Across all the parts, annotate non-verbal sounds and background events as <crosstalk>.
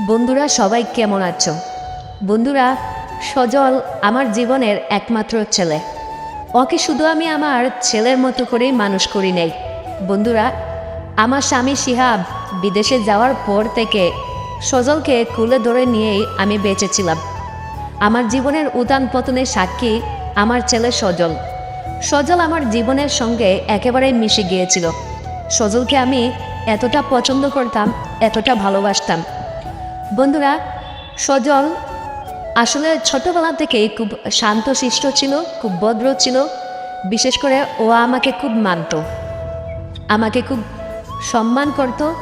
বন্ধুরা, সবাই কেমন আছো? বন্ধুরা, সজল আমার জীবনের একমাত্র ছেলে। ওকে শুধু আমি আমার ছেলের মতো করেই মানুষ করি নাই। বন্ধুরা, আমার স্বামী শিহাব বিদেশে যাওয়ার পর থেকে সজলকে কুলে ধরে নিয়েই আমি বেঁচেছিলাম আমার জীবনের উদান পতনের সাক্ষী আমার ছেলে সজল। সজল আমার জীবনের সঙ্গে একেবারে মিশে গিয়েছিল। সজলকে আমি এতটা পছন্দ করতাম, এতটা ভালোবাসতাম। বন্ধুরা, সজল আসলে ছোটবেলা থেকেই খুব শান্তশিষ্ট ছিল, খুব ভদ্র ছিল। বিশেষ করে ও আমাকে খুব মানত। আমাকে খুব সম্মান করত,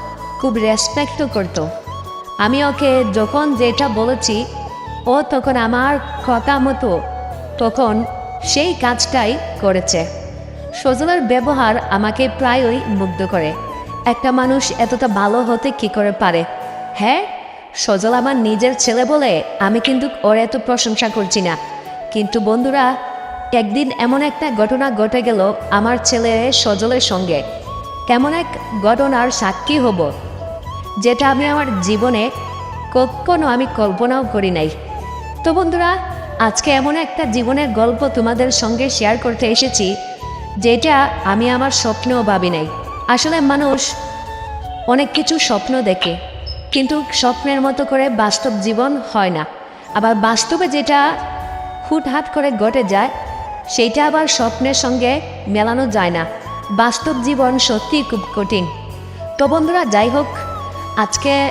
খুব রেসপেক্টও করত। আমি ওকে যখন যেটা বলেছি, ও তখন আমার কথা মতো তখন সেই কাজটাই করেছে। সজলের ব্যবহার আমাকে প্রায়ই মুগ্ধ করে। একটা মানুষ এতটা ভালো হতে কি করে পারে? হ্যাঁ সজল আমার নিজের ছেলে বলে আমি কিন্তু ওর এত প্রশংসা করছি না। কিন্তু বন্ধুরা, একদিন এমন একটা ঘটনা ঘটে গেল আমার ছেলে সজলের সঙ্গে। কেমন এক ঘটনার সাক্ষী হব, যেটা আমি আমার জীবনে কখনো আমি কল্পনাও করি নাই। তো বন্ধুরা, আজকে এমন একটা জীবনের গল্প তোমাদের সঙ্গে শেয়ার করতে এসেছি, যেটা আমি আমার স্বপ্নেও ভাবি নাই। আসলে মানুষ অনেক কিছু স্বপ্ন দেখে কিন্তু স্বপ্নের মতো করে বাস্তব জীবন হয় না। আবার বাস্তবে যেটা হুটহাট করে ঘটে যায় সেইটা আবার স্বপ্নের সঙ্গে মেলানো যায় না। বাস্তব জীবন সত্যিই খুব কঠিন। তো বন্ধুরা, যাই হোক, আজকে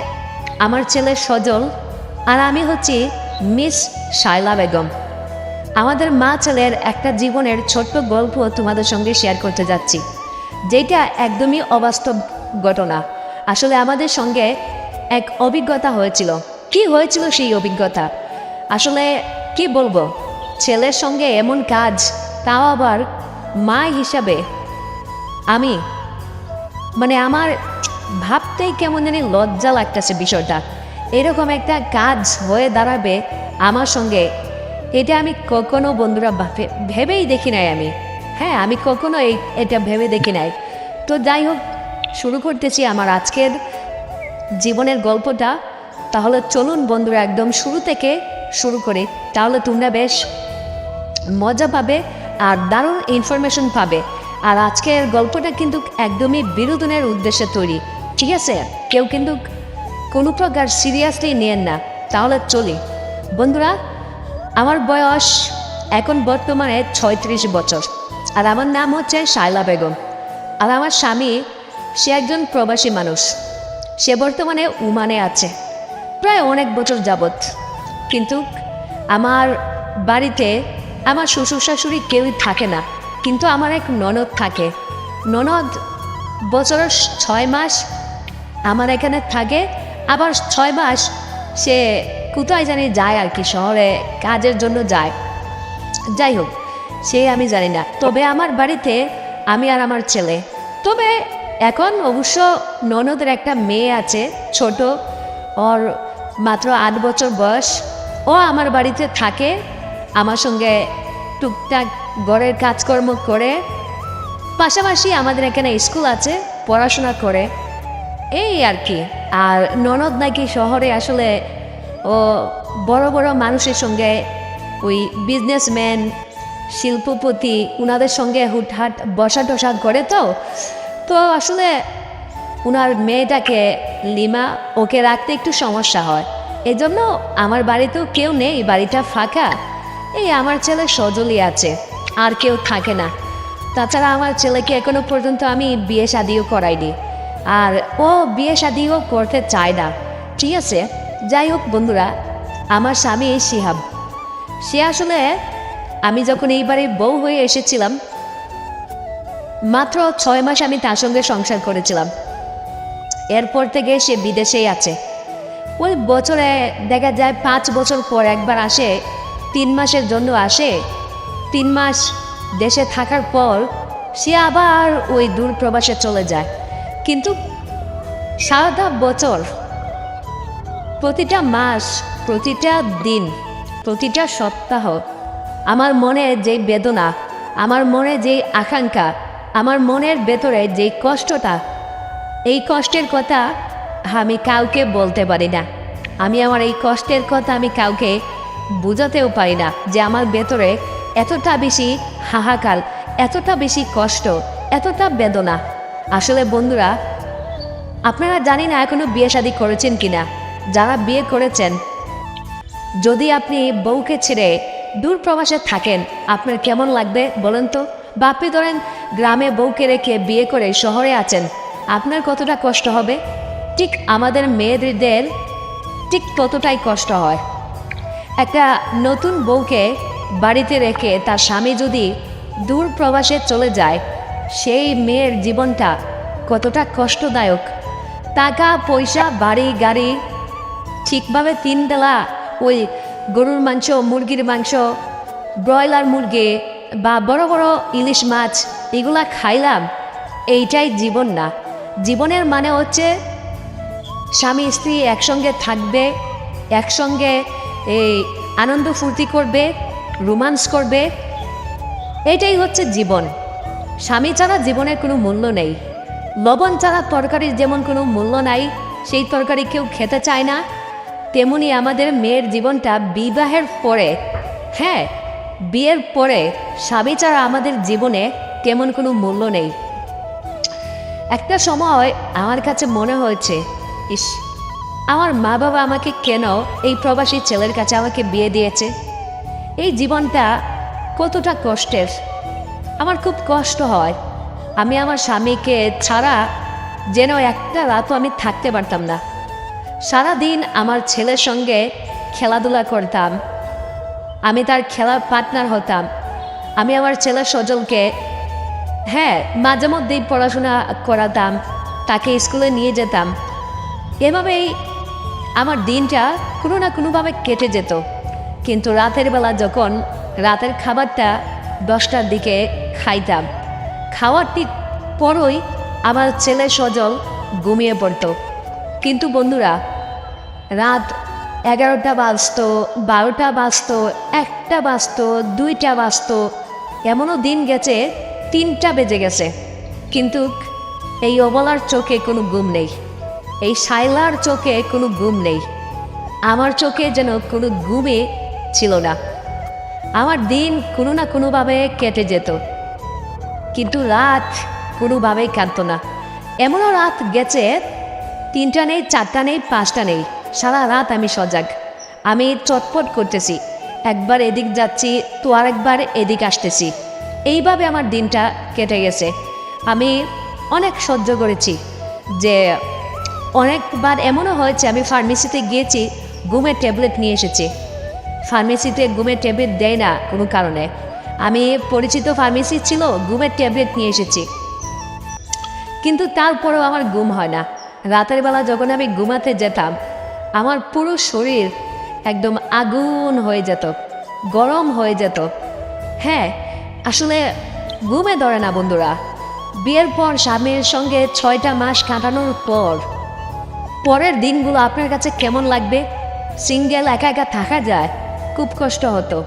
আমার ছেলে সজল আর আমি হচ্ছি মিস শায়লা বেগম। আমাদের মা ছেলের একটা জীবনের ছোট্ট গল্প তোমাদের সঙ্গে শেয়ার করতে যাচ্ছি। যেটা একদমই অবাস্তব ঘটনা। আসলে আমাদের সঙ্গে এক অভিজ্ঞতা হয়েছিল। কি হয়েছিল সেই অভিজ্ঞতা? আসলে কি বলব? ছেলের সঙ্গে এমন কাজ, তাও আবার মা হিসাবে। আমি মানে আমার ভাবতেই কেমন জানি লজ্জা লাগতেছে বিষয়টা। এরকম একটা কাজ হয়ে দাঁড়াবে আমার সঙ্গে, এটা আমি কখনো বন্ধুরা ভাবে- ভেবেই দেখি নাই আমি। হ্যাঁ আমি কখনো এই, এটা ভেবে দেখি নাই। তো যাই হোক, শুরু করতেছি আমার আজকের জীবনের গল্পটা, তাহলে চলুন বন্ধুরা একদম শুরু থেকে শুরু করে। তাহলে তোমরা বেশ মজা পাবে আর দারুণ ইনফরমেশন পাবে। আর আজকের গল্পটা কিন্তু একদমই বিনোদনের উদ্দেশ্যে তৈরি। ঠিক আছে? কেউ কিন্তু কোনো প্রকার সিরিয়াসলি নেন না। তাহলে চলি। বন্ধুরা, আমার বয়স এখন বর্তমানে ছয়ত্রিশ বছর। আর আমার নাম হচ্ছে শায়লা বেগম। আর আমার স্বামী, সে একজন প্রবাসী মানুষ। সে বর্তমানে উমানে আছে। প্রায় অনেক বছর যাবৎ। কিন্তু আমার বাড়িতে আমার শ্বশুর শাশুড়ি কেউই থাকে না। কিন্তু আমার এক ননদ থাকে। ননদ বছরের ছয় মাস আমার এখানে থাকে। আবার ছয় মাস সে কোথায় জানি যায় আর কি, শহরে কাজের জন্য যায়। যাই হোক, সে আমি জানি না। তবে আমার বাড়িতে আমি আর আমার ছেলে। তবে এখন অবশ্য ননদের একটা মেয়ে আছে, ছোট। ওর মাত্র আট বছর বয়স। ও আমার বাড়িতে থাকে, আমার সঙ্গে টুকটাক ঘরের কাজকর্ম করে। পাশাপাশি আমাদের এখানে স্কুল আছে, পড়াশোনা করে। এই আর কি। আর ননদ নাকি শহরে আসলে ও বড় বড় মানুষের সঙ্গে, ওই বিজনেসম্যান শিল্পপতি ওনাদের সঙ্গে হুটহাট বসা টসা করে তো। তো আসলে ওনার মেয়েটাকে লিমা ওকে রাখতে একটু সমস্যা হয়। এজন্য আমার বাড়িতেও কেউ নেই, বাড়িটা ফাঁকা। এই আমার ছেলে সজলই আছে, আর কেউ থাকে না। তাছাড়া আমার ছেলেকে এখনও পর্যন্ত আমি বিয়ে শাদিও করাইনি। আর ও বিয়ে শাদিও করতে চায় না। ঠিক আছে, যাই হোক বন্ধুরা, আমার স্বামী শিহাব। সে আসলে আমি যখন এই বাড়ির বউ হয়ে এসেছিলাম মাত্র ছয় মাস আমি তার সঙ্গে সংসার করেছিলাম। এরপর থেকে সে বিদেশেই আছে। ওই বছরে দেখা যায় পাঁচ বছর পর একবার আসে, তিন মাসের জন্য আসে। তিন মাস দেশে থাকার পর সে আবার ওই দূর প্রবাসে চলে যায়। কিন্তু সারাটা বছর, প্রতিটা মাস, প্রতিটা দিন, প্রতিটা সপ্তাহ, আমার মনে যে বেদনা, আমার মনে যে আকাঙ্ক্ষা আমার মনের ভেতরে যে কষ্টটা, এই কষ্টের কথা আমি কাউকে বলতে পারি না। আমি আমার এই কষ্টের কথা আমি কাউকে বোঝাতেও পারি না যে আমার ভেতরে এতটা বেশি হাহাকাল এতটা বেশি কষ্ট, এতটা বেদনা। আসলে বন্ধুরা, আপনারা জানি না এখনও বিয়ে শাদী করেছেন কিনা, যারা বিয়ে করেছেন। যদি আপনি বউকে ছেড়ে দূর প্রবাসে থাকেন, আপনার কেমন লাগবে বলেন তো? বা আপনি ধরেন গ্রামে বউকে রেখে বিয়ে করে শহরে আছেন। আপনার কতটা কষ্ট হবে? ঠিক আমাদের মেয়েদের ঠিক ততটাই কষ্ট হয়। একটা নতুন বউকে বাড়িতে রেখে তার স্বামী যদি দূর প্রবাসে চলে যায়, সেই মেয়ের জীবনটা কতটা কষ্টদায়ক। টাকা, পয়সা, বাড়ি, গাড়ি, ঠিকভাবে তিন বেলা ওই গরুর মাংস, মুরগির মাংস, ব্রয়লার মুরগি বা বড় বড় ইলিশ মাছ, এগুলা খাইলাম, এইটাই জীবন না। জীবনের মানে হচ্ছে স্বামী স্ত্রী একসঙ্গে থাকবে, একসঙ্গে এই আনন্দ ফুর্তি করবে, রোমান্স করবে, এটাই হচ্ছে জীবন। স্বামী ছাড়া জীবনের কোনো মূল্য নেই। লবণ ছাড়া তরকারির যেমন কোনো মূল্য নাই, সেই তরকারি কেউ খেতে চায় না, তেমনি আমাদের মেয়ের জীবনটা বিবাহের পরে। হ্যাঁ বিয়ের পরে স্বামী ছাড়া আমাদের জীবনে তেমন কোনো মূল্য নেই। একটা সময় আমার কাছে মনে হয়েছে, ইস, আমার মা বাবা আমাকে কেন এই প্রবাসী ছেলের কাছে আমাকে বিয়ে দিয়েছে? এই জীবনটা কতটা কষ্টের। আমার খুব কষ্ট হয়। আমি আমার স্বামীকে ছাড়া যেন একটা রাতও আমি থাকতে পারতাম না। সারাদিন আমার ছেলের সঙ্গে খেলাধুলা করতাম। আমি তার খেলার পার্টনার হতাম। আমি আমার ছেলে সজলকে হ্যাঁ মাঝে মধ্যেই পড়াশোনা করাতাম, তাকে স্কুলে নিয়ে যেতাম। এভাবেই আমার দিনটা কোনো না কোনোভাবে কেটে যেত। কিন্তু রাতের বেলা যখন রাতের খাবারটা দশটার দিকে খাইতাম, খাওয়ার ঠিক পরই আমার ছেলে সজল ঘুমিয়ে পড়তো। কিন্তু বন্ধুরা, রাত এগারোটা বাজতো, বারোটা বাজতো, একটা বাজতো, দুইটা বাজতো। এমনও দিন গেছে, তিনটা বেজে গেছে। কিন্তু এই অবলার চোখে কোনো ঘুম নেই। এই শাইলার চোখে কোনো ঘুম নেই। আমার চোখে যেন কোনো ঘুমে ছিল না। আমার দিন কোনো না কোনোভাবে কেটে যেত। কিন্তু রাত কোনোভাবেই কাটতো না। এমনও রাত গেছে, তিনটা নেই, চারটা নেই, পাঁচটা নেই। সারা রাত আমি সজাগ। আমি চটপট করতেছি। একবার এদিক যাচ্ছি, তো আরেকবার এদিক আসতেছি। এইভাবে আমার দিনটা কেটে গেছে। আমি অনেক সহ্য করেছি যে অনেকবার এমনও হয়েছে, আমি ফার্মেসিতে গিয়েছি, ঘুমের ট্যাবলেট নিয়ে এসেছি। ফার্মেসিতে ঘুমের ট্যাবলেট দেয় না কোনো কারণে। আমি পরিচিত ফার্মেসি ছিল, ঘুমের ট্যাবলেট নিয়ে এসেছি। কিন্তু তারপরেও আমার ঘুম হয় না। রাতের বেলা যখন আমি ঘুমাতে যেতাম আমার পুরো শরীর একদম আগুন হয়ে যেত, গরম হয়ে যেত। হ্যাঁ আসলে ঘুমে ধরে না বন্ধুরা। বিয়ের পর স্বামীর সঙ্গে ছয়টা মাস কাটানোর পর, পরের দিনগুলো আপনার কাছে কেমন লাগবে? সিঙ্গেল একা একা থাকা যায়, খুব কষ্ট হতো।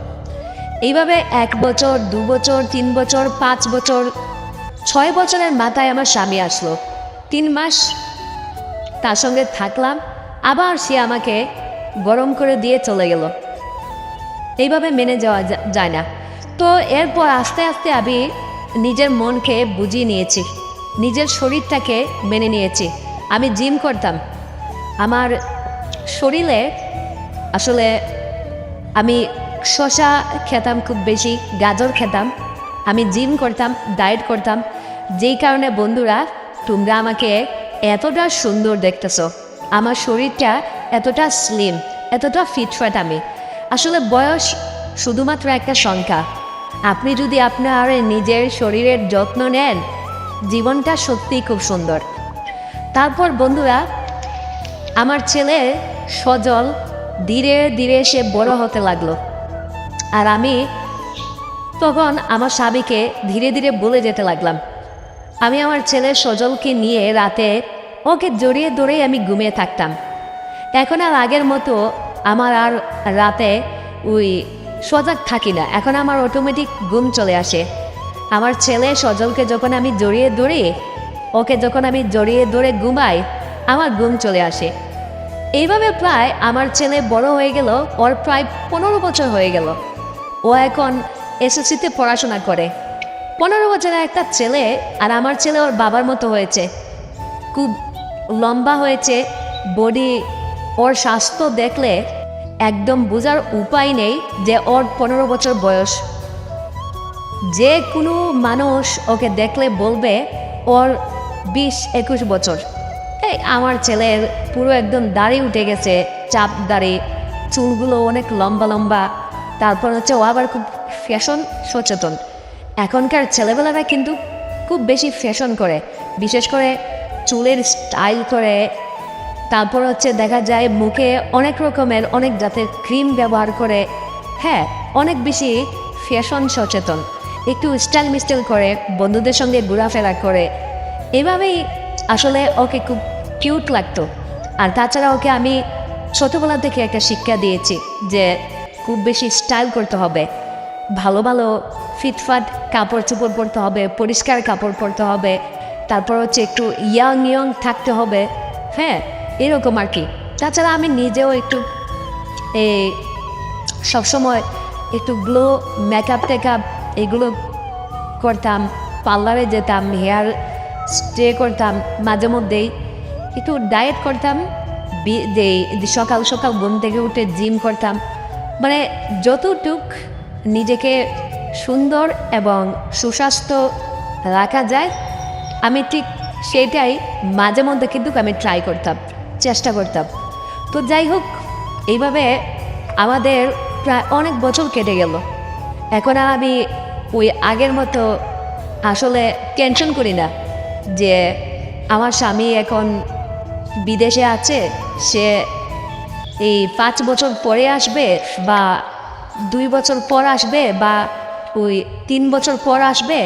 এইভাবে এক বছর, দু বছর, তিন বছর, পাঁচ বছর, ছয় বছরের মাথায় আমার স্বামী আসলো। তিন মাস তার সঙ্গে থাকলাম আবার সে আমাকে গরম করে দিয়ে চলে গেল। এইভাবে মেনে যাওয়া যায় না। তো এরপর আস্তে আস্তে আমি নিজের মনকে বুঝিয়ে নিয়েছি। নিজের শরীরটাকে মেনে নিয়েছি। আমি জিম করতাম। আমার শরীরে আসলে আমি শশা খেতাম খুব বেশি, গাজর খেতাম। আমি জিম করতাম, ডায়েট করতাম। যেই কারণে বন্ধুরা, তোমরা আমাকে এতটা সুন্দর দেখতেছো। আমার শরীরটা এতটা স্লিম এতটা ফিটফাট আমি। আসলে বয়স শুধুমাত্র একটা সংখ্যা। আপনি যদি আপনার নিজের শরীরের যত্ন নেন, জীবনটা সত্যিই খুব সুন্দর। তারপর বন্ধুরা, আমার ছেলে সজল ধীরে ধীরে সে বড় হতে লাগল। আর আমি তখন আমার স্বামীকে ধীরে ধীরে বলে যেতে লাগলাম। আমি আমার ছেলে সজলকে নিয়ে রাতে ওকে জড়িয়ে ধরেই আমি ঘুমিয়ে থাকতাম। এখন আর আগের মতো আমার আর রাতে ওই সজাগ থাকি না। এখন আমার অটোমেটিক ঘুম চলে আসে। আমার ছেলে সজলকে যখন আমি জড়িয়ে ধরি, ওকে যখন আমি জড়িয়ে ধরে ঘুমাই, আমার ঘুম চলে আসে। এইভাবে প্রায় আমার ছেলে বড় হয়ে গেল, ওর প্রায় পনেরো বছর হয়ে গেল। ও এখন এসএসসিতে পড়াশোনা করে। পনেরো বছরের একটা ছেলে আর আমার ছেলে ওর বাবার মতো হয়েছে। খুব লম্বা হয়েছে, বডি, ওর স্বাস্থ্য দেখলে একদম বোঝার উপায় নেই যে ওর পনেরো বছর বয়স। যে কোনো মানুষ ওকে দেখলে বলবে, ওর বিশ একুশ বছর। এই আমার ছেলের পুরো একদম দাড়ি উঠে গেছে, চাপ দাড়ি, চুলগুলো অনেক লম্বা লম্বা। তারপর হচ্ছে ও আবার খুব ফ্যাশন সচেতন। এখনকার ছেলেবেলারা কিন্তু খুব বেশি ফ্যাশন করে, বিশেষ করে চুলের স্টাইল করে। তারপর হচ্ছে দেখা যায় মুখে অনেক রকমের অনেক জাতের ক্রিম ব্যবহার করে। হ্যাঁ অনেক বেশি ফ্যাশন সচেতন। একটু স্টাইল মিস্টাইল করে, বন্ধুদের সঙ্গে ঘোরাফেরা করে। এভাবেই আসলে ওকে খুব কিউট লাগতো। আর তাছাড়া ওকে আমি ছোটোবেলা থেকে একটা শিক্ষা দিয়েছি যে খুব বেশি স্টাইল করতে হবে। ভালো ভালো ফিটফাট কাপড় চোপড় পরতে হবে, পরিষ্কার কাপড় পরতে হবে। তারপর হচ্ছে একটু ইয়াং ইয়ং থাকতে হবে। হ্যাঁ এরকম আর কি। তাছাড়া আমি নিজেও একটু এই সবসময় একটু গ্লো মেকআপ টেকআপ এগুলো করতাম। পার্লারে যেতাম হেয়ার স্টে করতাম মাঝে মধ্যেই। একটু ডায়েট করতাম সকাল সকাল ঘুম থেকে উঠে জিম করতাম। মানে যতটুক নিজেকে সুন্দর এবং সুস্বাস্থ্য রাখা যায় আমি ঠিক সেটাই মাঝে মধ্যে কিন্তু আমি ট্রাই করতাম, চেষ্টা করতাম। তো যাই হোক, এইভাবে আমাদের প্রায় অনেক বছর কেটে গেল। এখন আর আমি ওই আগের মতো আসলে টেনশন করি না যে আমার স্বামী এখন বিদেশে আছে, সে এই পাঁচ বছর পরে আসবে বা দুই বছর পর আসবে বা ওই তিন বছর পর আসবে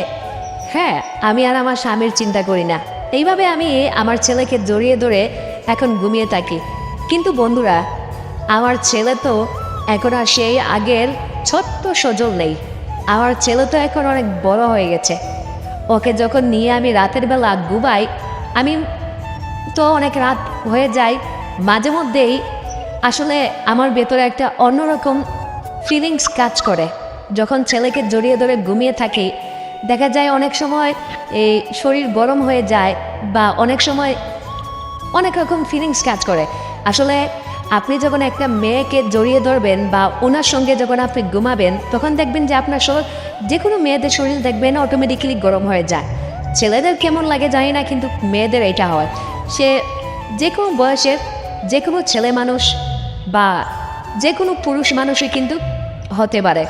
হ্যাঁ আমি আর আমার স্বামীর চিন্তা করি না। এইভাবে আমি আমার ছেলেকে জড়িয়ে ধরে এখন ঘুমিয়ে থাকি। কিন্তু বন্ধুরা, আমার ছেলে তো এখন আর সেই আগের ছোট্ট সজল নেই। আমার ছেলে তো এখন অনেক বড় হয়ে গেছে। ওকে যখন নিয়ে আমি রাতের বেলা ঘুমাই, আমি তো অনেক রাত হয়ে যায়। মাঝে মধ্যেই আসলে আমার ভেতরে একটা অন্যরকম ফিলিংস কাজ করে। যখন ছেলেকে জড়িয়ে ধরে ঘুমিয়ে থাকি দেখা যায় অনেক সময় এই শরীর গরম হয়ে যায় বা অনেক সময় অনেক রকম ফিলিংস কাজ করে। আসলে আপনি যখন একটা মেয়েকে জড়িয়ে ধরবেন বা ওনার সঙ্গে যখন আপনি ঘুমাবেন, তখন দেখবেন যে আপনার শরীর যে কোনো মেয়েদের শরীর দেখবেন অটোমেটিক্যালি গরম হয়ে যায়। ছেলেদের কেমন লাগে জানি না, কিন্তু মেয়েদের এটা হয়। সে যে কোনো বয়সের যে কোনো ছেলে মানুষ বা যে কোনো পুরুষ মানুষই কিন্তু হতে পারে।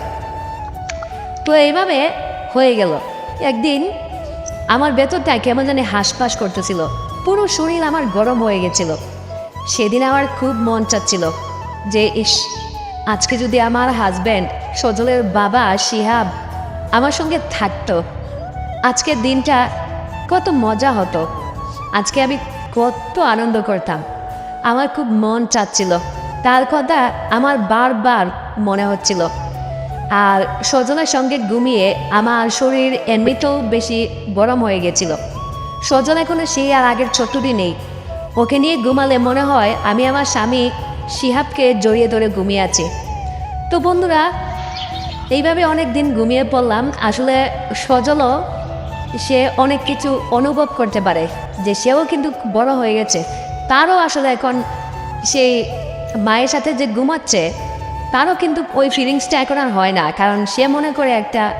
তো এইভাবে হয়ে গেল। একদিন আমার ভেতরটা কেমন জানি হাঁসফাঁস করতেছিল। পুরো শরীর আমার গরম হয়ে গেছিল। সেদিন আমার খুব মন চাচ্ছিল যে, ইস, আজকে যদি আমার হাজব্যান্ড সজলের বাবা, শিহাব আমার সঙ্গে থাকতো আজকের দিনটা কত মজা হতো। আজকে আমি কত আনন্দ করতাম। আমার খুব মন চাচ্ছিল। তার কথা আমার বারবার মনে হচ্ছিল। আর সজনের সঙ্গে ঘুমিয়ে আমার শরীর এমনিতেও বেশি গরম হয়ে গেছিল। সজন এখনও সেই আর আগের ছোট্টটি নেই। ওকে নিয়ে ঘুমালে মনে হয় আমি আমার স্বামী শিহাবকে জড়িয়ে ধরে ঘুমিয়ে আছি। তো বন্ধুরা, এইভাবে অনেক দিন ঘুমিয়ে পড়লাম। আসলে সজলও সে অনেক কিছু অনুভব করতে পারে যে সেও কিন্তু বড় হয়ে গেছে। তারও আসলে এখন সেই মায়ের সাথে যে ঘুমাচ্ছে তারও কিন্তু ওই ফিলিংসটা এখন আর হয় না। কারণ সে মনে করে একটা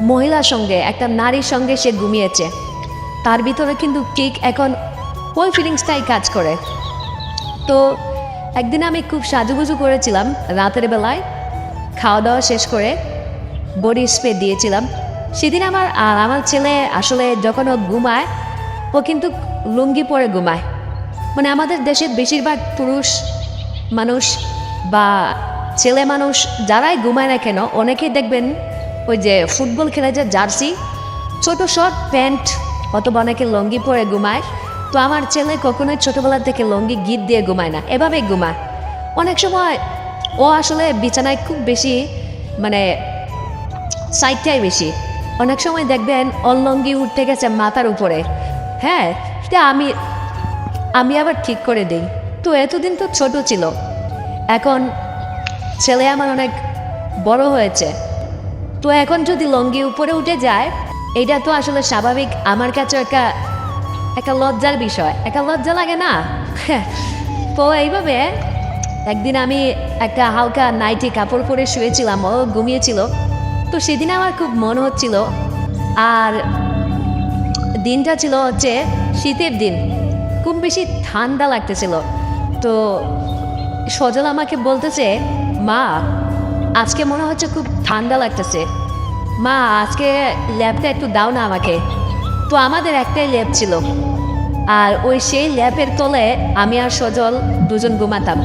মহিলার সঙ্গে, একটা নারীর সঙ্গে সে ঘুমিয়েছে। তার ভিতরে কিন্তু ঠিক এখন ওই ফিলিংসটাই কাজ করে। তো একদিন আমি খুব সাজুগুজু করেছিলাম রাতের বেলায়। খাওয়া দাওয়া শেষ করে বডি স্প্রে দিয়েছিলাম। সেদিন আমার, আর আমার ছেলে আসলে যখন ও ঘুমায়, ও কিন্তু লুঙ্গি পরে ঘুমায়। মানে আমাদের দেশের বেশিরভাগ পুরুষ মানুষ বা ছেলে মানুষ, যারাই ঘুমায় না কেন, অনেকেই দেখবেন ওই যে ফুটবল খেলে যে জার্সি, ছোট শর্ট প্যান্ট অথবা অনেকে লঙ্গি পরে ঘুমায়। তো আমার ছেলে কখনোই ছোটোবেলা থেকে লঙ্গি গীত দিয়ে ঘুমায় না, এভাবেই ঘুমায়। অনেক সময় ও আসলে বিছানায় খুব বেশি মানে সাইডটাই বেশি। অনেক সময় দেখবেন অলঙ্গি উঠতে গেছে মাথার উপরে। হ্যাঁ তা আমি আমি আবার ঠিক করে দিই। তো এতদিন তো ছোট ছিল। এখন ছেলে আমার অনেক বড় হয়েছে। তো এখন যদি লঙ্গি উপরে উঠে যায়, এটা তো আসলে স্বাভাবিক। আমার কাছে একটা একটা লজ্জার বিষয়। একটা লজ্জা লাগে না? <laughs> তো এইভাবে একদিন আমি একটা হালকা নাইটি কাপড় পরে শুয়েছিলাম, ও ঘুমিয়েছিল। তো সেদিন আমার খুব মনে হচ্ছিল। আর দিনটা ছিল হচ্ছে শীতের দিন। খুব বেশি ঠান্ডা লাগতেছিল। তো সজল আমাকে বলতেছে মা, আজকে মনে হচ্ছে খুব ঠান্ডা লাগতেছে। মা, আজকে ল্যাবটা একটু দাও না আমাকে। তো আমাদের একটাই ল্যাব ছিল। আর ওই সেই ল্যাবের তলে আমি আর সজল দুজন ঘুমাতাম।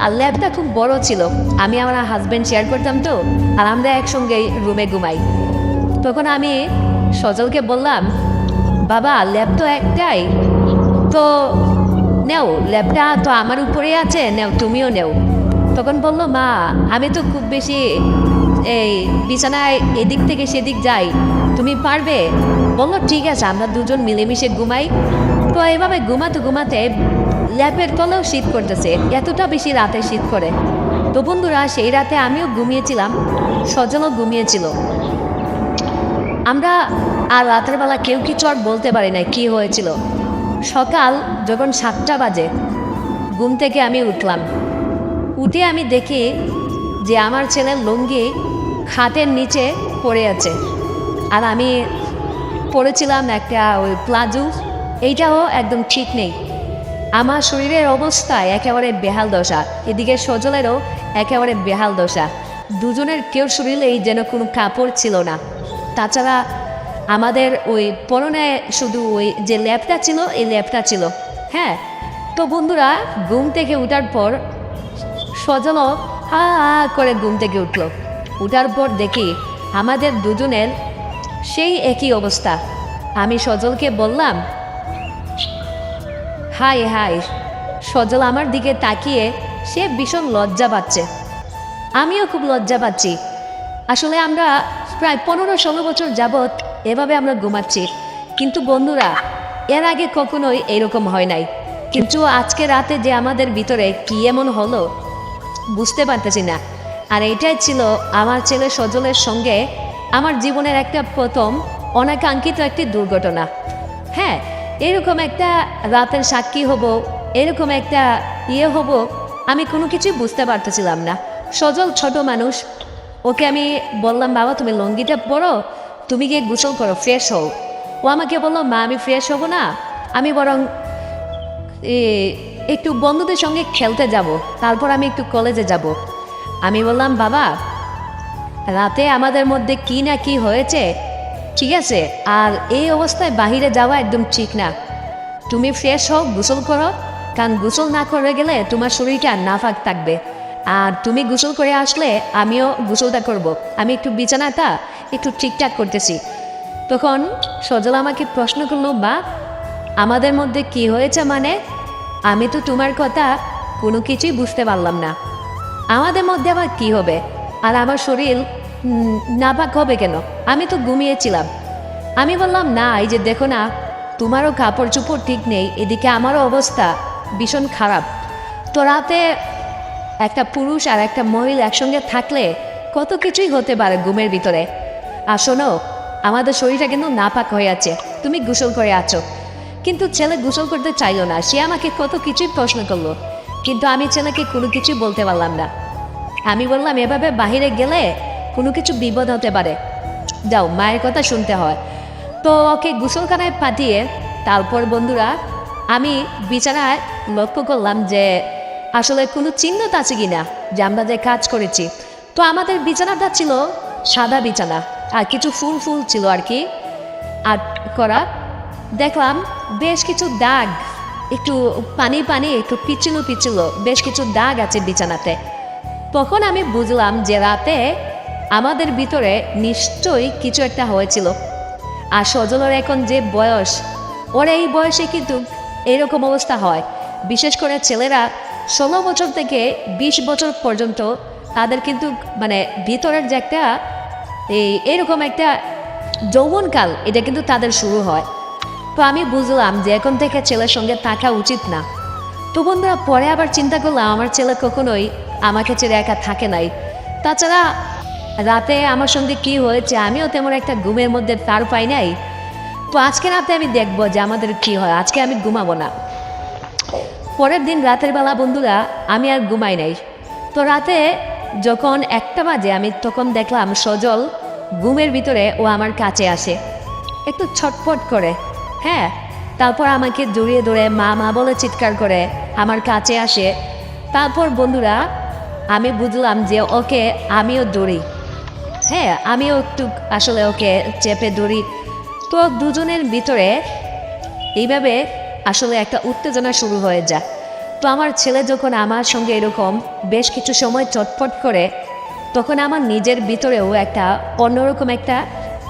আর ল্যাবটা খুব বড় ছিল। আমি আমার হাজব্যান্ড শেয়ার করতাম তো, আর আমরা একসঙ্গেই রুমে ঘুমাই। তখন আমি সজলকে বললাম, বাবা, ল্যাব তো একটাই। তো নেও, ল্যাবটা তো আমার উপরেই আছে, নেও, তুমিও নেও। তখন বলল, মা, আমি তো খুব বেশি এই বিছানায় এদিক থেকে সেদিক যাই, তুমি পারবে? বলল, ঠিক আছে, আমরা দুজন মিলেমিশে ঘুমাই। তো এভাবে ঘুমাতে ঘুমাতে ল্যাপের তলেও শীত করতেছে, এতটা বেশি রাতে শীত করে। তো বন্ধুরা, সেই রাতে আমিও ঘুমিয়েছিলাম সজলও ঘুমিয়েছিল। আমরা আর রাতের বেলা কেউ কিছু আর বলতে পারি না কি হয়েছিল। সকাল যখন সাতটা বাজে, ঘুম থেকে আমি উঠলাম। উঠে আমি দেখি যে আমার ছেলের লুঙ্গি খাটের নিচে পড়ে আছে। আর আমি পড়েছিলাম একটা ওই প্লাজু, এইটাও একদম ঠিক নেই। আমার শরীরের অবস্থায় একেবারে বেহাল দশা, এদিকে সজলেরও একেবারে বেহাল দশা। দুজনের কেউ শরীরেই যেন কোনো কাপড় ছিল না। তাছাড়া আমাদের ওই পরনে শুধু ওই যে ল্যাপটা ছিল, এই ল্যাপটা ছিল। হ্যাঁ তো বন্ধুরা, ঘুম থেকে উঠার পর সজলও হা হা করে ঘুম থেকে উঠল। উঠার পর দেখি আমাদের দুজনের সেই একই অবস্থা। আমি সজলকে বললাম হাই হাই সজল আমার দিকে তাকিয়ে সে ভীষণ লজ্জা পাচ্ছে। আমিও খুব লজ্জা পাচ্ছি। আসলে আমরা প্রায় পনেরো ষোলো বছর যাবৎ এভাবে আমরা ঘুমাচ্ছি। কিন্তু বন্ধুরা, এর আগে কখনোই এরকম হয় নাই। কিন্তু আজকে রাতে যে আমাদের ভিতরে কি এমন হলো বুঝতে পারতেছি না। আর এটাই ছিল আমার ছেলে সজলের সঙ্গে আমার জীবনের একটা প্রথম অনাকাঙ্ক্ষিত একটি দুর্ঘটনা। হ্যাঁ এরকম একটা রাতের সাক্ষী হব, এরকম একটা ইয়ে হব, আমি কোনো কিছুই বুঝতে পারতেছিলাম না। সজল ছোট মানুষ, ওকে আমি বললাম, বাবা, তুমি লঙ্গিটা পরো, তুমি গিয়ে গোসল করো, ফ্রেশ হও। ও আমাকে বলল, মা, আমি ফ্রেশ হব না, আমি বরং একটু বন্ধুদের সঙ্গে খেলতে যাব, তারপর আমি একটু কলেজে যাব। আমি বললাম, বাবা, রাতে আমাদের মধ্যে কি না কি হয়েছে? ঠিক আছে, আর এই অবস্থায় বাহিরে যাওয়া একদম ঠিক না। তুমি ফ্রেশ হও, গোসল করো, কারণ গোসল না করে গেলে তোমার শরীরটা নাফাক থাকবে। আর তুমি গোসল করে আসলে আমিও গোসলটা করব। আমি একটু বিছানাটা একটু ঠিকঠাক করতেছি। তখন সজল আমাকে প্রশ্ন করল বা আমাদের মধ্যে কি হয়েছে মানে আমি তো তোমার কথা কোনো কিছুই বুঝতে পারলাম না। আমাদের মধ্যে আবার কি হবে? আর আমার শরীর নাপাক হবে কেন? আমি তো ঘুমিয়েছিলাম। আমি বললাম, না, এই যে দেখো না, তোমারও কাপড় চোপড় ঠিক নেই, এদিকে আমারও অবস্থা ভীষণ খারাপ। তো রাতে একটা পুরুষ আর একটা মহিলা একসঙ্গে থাকলে কত কিছুই হতে পারে ঘুমের ভিতরে। আর শোনো, আমাদের শরীরটা কিন্তু নাপাক হয়ে আছে। তুমি গোসল করে আছো। কিন্তু ছেলে গোসল করতে চাইলো না। সে আমাকে কত কিছুই প্রশ্ন করল, কিন্তু আমি ছেলেকে কোনো কিছু বলতে পারলাম না। আমি বললাম, এভাবে বাইরে গেলে কোনো কিছু বিপদ হতে পারে। যাও, মায়ের কথা শুনতে হয়। তো ওকে গোসলখানায় পাঠিয়ে তারপর বন্ধুরা, আমি বিছানায় লক্ষ্য করলাম যে আসলে কোনো চিহ্নত আছে কি না যে আমরা যে কাজ করেছি। তো আমাদের বিছানাটা ছিল সাদা বিছানা, আর কিছু ফুল ফুল ছিল আর কি। আর করা দেখলাম বেশ কিছু দাগ। একটু পানি পানি, একটু পিছলো পিছলো বেশ কিছু দাগ আছে বিছানাতে। তখন আমি বুঝলাম যে রাতে আমাদের ভিতরে নিশ্চয়ই কিছু একটা হয়েছিল। আর সজলের এখন যে বয়স, ওর এই বয়সে কিন্তু এরকম অবস্থা হয়। বিশেষ করে ছেলেরা ষোলো বছর থেকে বিশ বছর পর্যন্ত তাদের কিন্তু মানে ভিতরের যে একটা এই এরকম একটা যৌবনকাল, এটা কিন্তু তাদের শুরু হয়। তো আমি বুঝলাম যে এখন থেকে ছেলের সঙ্গে থাকা উচিত না। তো বন্ধুরা, পরে আবার চিন্তা করলাম আমার ছেলে কখনোই আমাকে ছেড়ে একা থাকে নাই। তাছাড়া রাতে আমার সঙ্গে কি হয়েছে আমিও তেমন একটা ঘুমের মধ্যে তার পাই নাই। তো আজকে রাতে আমি দেখব যে আমাদের কি হয়। আজকে আমি ঘুমাবো না। পরের দিন রাতের বেলা বন্ধুরা, আমি আর ঘুমাই নাই। তো রাতে যখন একটা বাজে, আমি তখন দেখলাম সজল ঘুমের ভিতরে ও আমার কাছে আসে। একটু ছটফট করে। হ্যাঁ তারপর আমাকে জড়িয়ে দৌড়ে মা মা বলে চিৎকার করে আমার কাছে আসে। তারপর বন্ধুরা, আমি বুঝলাম যে ওকে আমিও দৌড়ি। হ্যাঁ আমিও একটু আসলে ওকে চেপে দৌড়ি। তো দুজনের ভিতরে এইভাবে আসলে একটা উত্তেজনা শুরু হয়ে যায়। তো আমার ছেলে যখন আমার সঙ্গে এরকম বেশ কিছু সময় চটপট করে, তখন আমার নিজের ভিতরেও একটা অন্যরকম একটা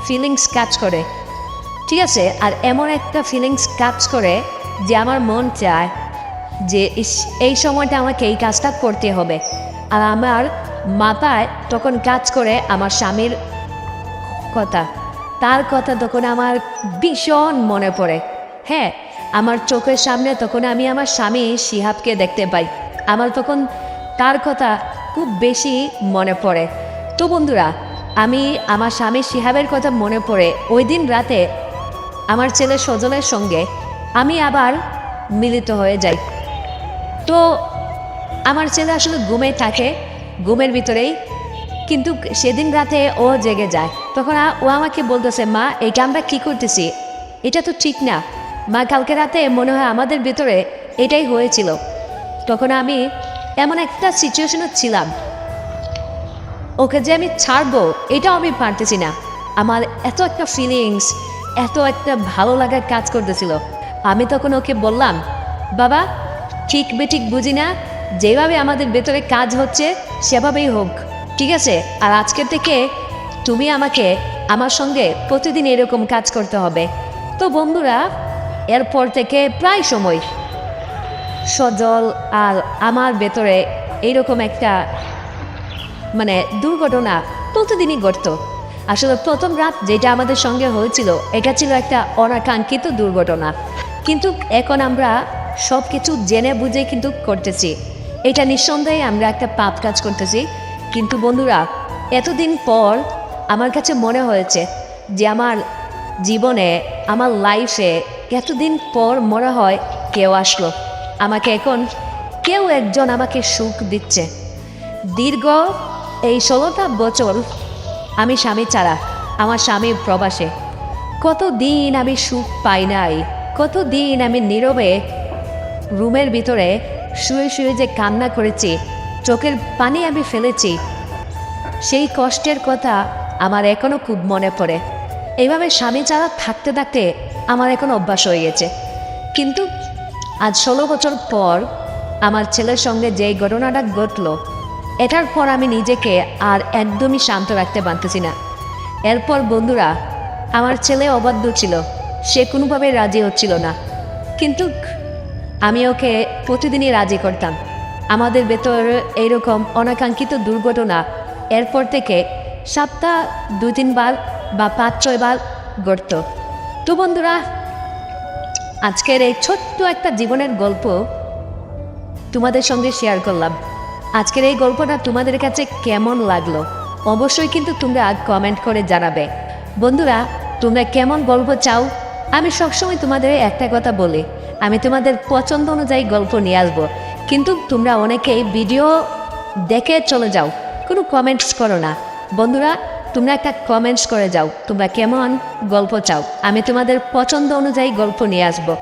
ফিলিংস কাজ করে। ঠিক আছে, আর এমন একটা ফিলিংস কাজ করে যে আমার মন চায় যে এই সময়টা আমাকে এই কাজটা করতে হবে। আর আমার মাথায় তখন কাজ করে আমার স্বামীর কথা। তার কথা তখন আমার ভীষণ মনে পড়ে। হ্যাঁ আমার চোখের সামনে তখন আমি আমার স্বামী শিহাবকে দেখতে পাই। আমার তখন তার কথা খুব বেশি মনে পড়ে। তো বন্ধুরা, আমি আমার স্বামী শিহাবের কথা মনে পড়ে। ওই দিন রাতে আমার ছেলে সজলের সঙ্গে আমি আবার মিলিত হয়ে যাই। তো আমার ছেলে আসলে ঘুমে থাকে, ঘুমের ভিতরেই। কিন্তু সেদিন রাতে ও জেগে যায়। তখন ও আমাকে বলতেছে, মা এটা আমরা কী করতেছি? এটা তো ঠিক না। মা, কালকে রাতে মনে হয় আমাদের ভিতরে এটাই হয়েছিল। তখন আমি এমন একটা সিচুয়েশনে ছিলাম। ওকে যে আমি ছাড়বো, এটাও আমি পারতেছি না। আমার এত একটা ফিলিংস এত একটা ভালো লাগার কাজ করতেছিল। আমি তখন ওকে বললাম, বাবা, ঠিক বেঠিক বুঝি না, যেভাবে আমাদের ভেতরে কাজ হচ্ছে, সেভাবেই হোক, ঠিক আছে? আর আজকের থেকে তুমি আমাকে, আমার সঙ্গে প্রতিদিন এরকম কাজ করতে হবে। তো বন্ধুরা, এরপর থেকে প্রায় সময় সজল আর আমার ভেতরে এইরকম একটা মানে দুর্ঘটনা প্রতিদিনই ঘটতো। আসলে প্রথম রাত যেটা আমাদের সঙ্গে হয়েছিল, এটা ছিল একটা অনাকাঙ্ক্ষিত দুর্ঘটনা। কিন্তু এখন আমরা সব কিছু জেনে বুঝে কিন্তু করতেছি। এটা নিঃসন্দেহে আমরা একটা পাপ কাজ করতেছি। কিন্তু বন্ধুরা, এতদিন পর আমার কাছে মনে হয়েছে যে আমার জীবনে, আমার লাইফে এতদিন পর মনে হয় কেউ আসলো। আমাকে এখন কেউ একজন আমাকে সুখ দিচ্ছে। দীর্ঘ এই ষোলোটা বছর আমি স্বামী ছাড়া আমার স্বামী প্রবাসে। কতদিন আমি সুখ পাই নাই, কতদিন আমি নীরবে রুমের ভিতরে শুয়ে শুয়ে যে কান্না করেছি, চোখের পানি আমি ফেলেছি, সেই কষ্টের কথা আমার এখনও খুব মনে পড়ে। এইভাবে স্বামী ছাড়া থাকতে থাকতে আমার এখন অভ্যাস হয়ে গেছে। কিন্তু আজ ষোলো বছর পর আমার ছেলের সঙ্গে যে ঘটনাটা ঘটলো এটার পর আমি নিজেকে আর একদমই শান্ত রাখতে পারতেছি না। এরপর বন্ধুরা, আমার ছেলে অবাধ্য ছিল, সে কোনোভাবে রাজি হচ্ছিল না। কিন্তু আমি ওকে প্রতিদিনই রাজি করতাম। আমাদের ভেতর এইরকম অনাকাঙ্ক্ষিত দুর্ঘটনা এরপর থেকে সপ্তাহ দু তিনবার বা পাঁচ ছয়বার ঘটত। তো বন্ধুরা, আজকের এই ছোট্ট একটা জীবনের গল্প তোমাদের সঙ্গে শেয়ার করলাম। আজকের এই গল্পটা তোমাদের কাছে কেমন লাগল? অবশ্যই কিন্তু তোমরা কমেন্ট করে জানাবে। বন্ধুরা, তোমরা কেমন গল্প চাও? আমি সবসময় তোমাদের একটা কথা বলি। আমি তোমাদের পছন্দ অনুযায়ী গল্প নিয়ে আসব। কিন্তু তোমরা অনেকেই ভিডিও দেখে চলে যাও। কোনো কমেন্টস করো না। বন্ধুরা, তোমরা একটা কমেন্টস করে যাও। তোমরা কেমন গল্প চাও? আমি তোমাদের পছন্দ অনুযায়ী গল্প নিয়ে আসব।